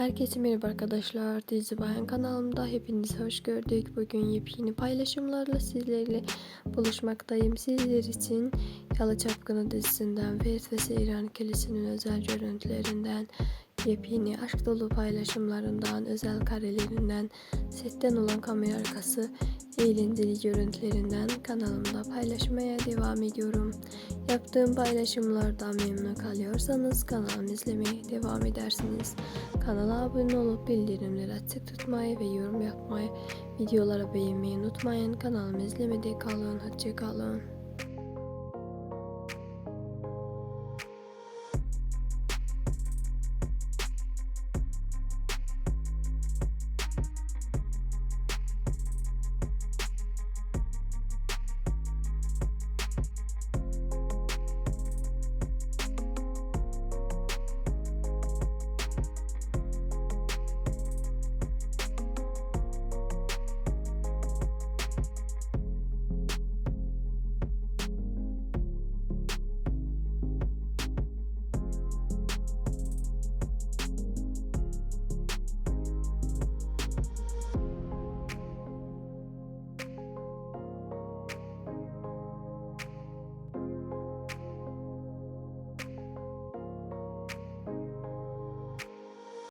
Herkese merhaba arkadaşlar. Dizi Bayan kanalımda hepinizi hoş gördük. Bugün yepyeni paylaşımlarla sizlerle buluşmaktayım. Sizler için Yalı Çapkını dizisinden Ferit ve Seyran ikilisinin özel görüntülerinden, yepyeni aşk dolu paylaşımlarından, özel karelerinden, setten olan kamera arkası eğlenceli görüntülerinden kanalımda paylaşmaya devam ediyorum. Yaptığım paylaşımlardan memnun kalıyorsanız kanalımı izlemeye devam edersiniz. Kanala abone olup bildirimleri açık tutmayı ve yorum yapmayı, videolara beğenmeyi unutmayın. Kanalımı izlemede kalın. Hoşçakalın.